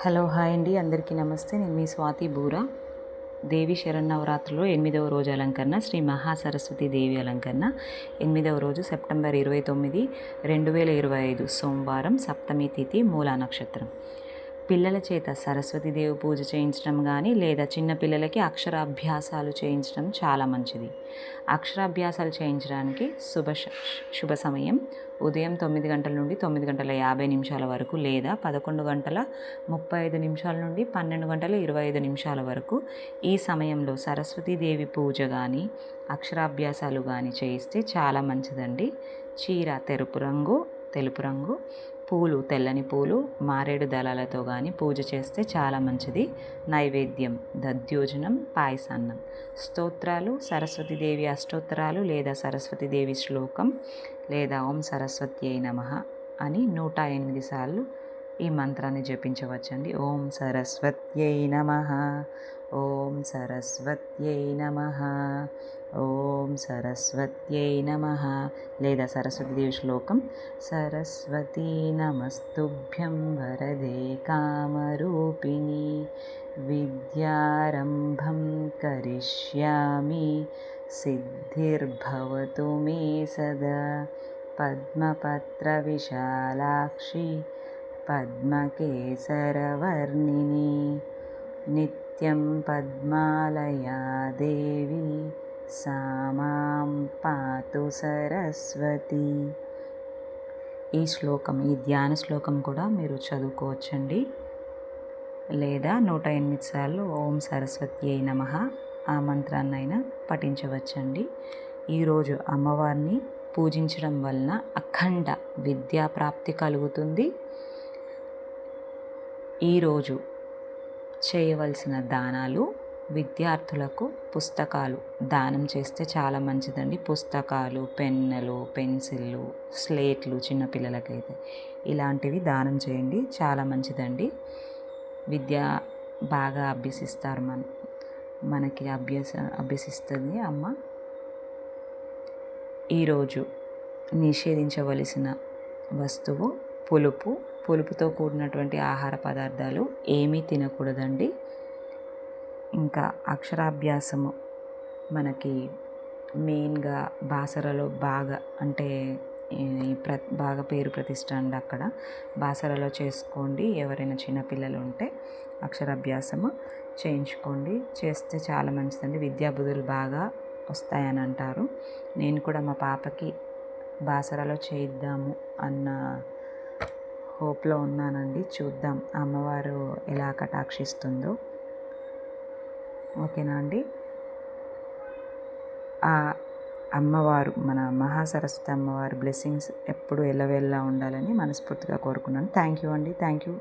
Hello hi అండి. అందరికీ నమస్తే. నేను మీ స్వాతి బూరా. దేవి శరన్నవరాత్రిలో ఎనిమిదవ రోజు అలంకరణ శ్రీ మహాసరస్వతి దేవి అలంకరణ. ఎనిమిదవ రోజు సెప్టెంబర్ ఇరవై తొమ్మిది రెండు వేల ఇరవై ఐదు సోమవారం సప్తమి తిథి మూలా నక్షత్రం. పిల్లల చేత సరస్వతి దేవి పూజ చేయించడం కానీ లేదా చిన్న పిల్లలకి అక్షరాభ్యాసాలు చేయించడం చాలా మంచిది. అక్షరాభ్యాసాలు చేయించడానికి శుభ శుభ సమయం ఉదయం తొమ్మిది గంటల నుండి తొమ్మిది గంటల యాభై నిమిషాల వరకు లేదా పదకొండు గంటల ముప్పై ఐదు నిమిషాల నుండి పన్నెండు గంటల ఇరవై ఐదు నిమిషాల వరకు ఈ సమయంలో సరస్వతీదేవి పూజ కానీ అక్షరాభ్యాసాలు కానీ చేయిస్తే చాలా మంచిదండి. చీర తెరుపు రంగు తెలుపు రంగు పూలు తెల్లని పూలు మారేడు దళాలతో కానీ పూజ చేస్తే చాలా మంచిది. నైవేద్యం దద్యోజనం పాయసాన్నం. స్తోత్రాలు సరస్వతీదేవి అష్టోత్తరాలు లేదా సరస్వతీదేవి శ్లోకం లేదా ఓం సరస్వత్యై నమ అని నూట ఎనిమిది సార్లు ఈ మంత్రాన్ని జపించవచ్చండి. ఓం సరస్వత్యై నమ. ఓం సరస్వత్యై నమ ఓం సరస్వత్యై నమ లేదా సరస్వతీదేవి శ్లోకం సరస్వతీ నమస్తుభ్యం వరదే కామరూపిణి విద్యారంభం కరిష్యామి సిద్ధిర్భవతు మే సదా పద్మపత్రవిశాలాక్షి పద్మకేసరవర్ణిని నిత్యం పద్మాలయా దేవి సా మాం పాతు సరస్వతి ఈ శ్లోకం ఈ ధ్యాన శ్లోకం కూడా మీరు చదువుకోవచ్చండి. లేదా నూట ఎనిమిది సార్లు ఓం సరస్వతి అయి నమ ఆ మంత్రాన్నైనా పఠించవచ్చండి. ఈరోజు అమ్మవారిని పూజించడం వలన అఖండ విద్యా ప్రాప్తి కలుగుతుంది. ఈరోజు చేయవలసిన దానాలు విద్యార్థులకు పుస్తకాలు. దానం చేస్తే చాలా మంచిదండి. పుస్తకాలు పెన్నులు పెన్సిళ్ళు స్లేట్లు చిన్నపిల్లలకైతే ఇలాంటివి దానం చేయండి. చాలా మంచిదండి. విద్య బాగా అభ్యసిస్తారు మన మనకి అభ్యస అభ్యసిస్తుంది అమ్మ. ఈరోజు నిషేధించవలసిన వస్తువు పులుపు పులుపుతో కూడినటువంటి ఆహార పదార్థాలు ఏమీ తినకూడదండి. ఇంకా అక్షరాభ్యాసము మనకి మెయిన్గా బాసరలో బాగా అంటే ప్ర బాగా పేరు ప్రతిష్ట అండి అక్కడ. బాసరలో చేసుకోండి. ఎవరైనా చిన్నపిల్లలు ఉంటే అక్షరాభ్యాసము చేయించుకోండి. చేస్తే చాలా మంచిదండి. విద్యాబుధులు బాగా వస్తాయని అంటారు. నేను కూడా మా పాపకి బాసరలో చేయిద్దాము అన్న హోప్లో ఉన్నానండి. చూద్దాం అమ్మవారు ఎలా కటాక్షిస్తుందో. ఓకేనా అండి? ఆ అమ్మవారు మన మహాసరస్వతి అమ్మవారి బ్లెస్సింగ్స్ ఎప్పుడు ఎల్లవెల్లా ఉండాలని మనస్ఫూర్తిగా కోరుకున్నాను. థ్యాంక్ యూ అండి. Thank you.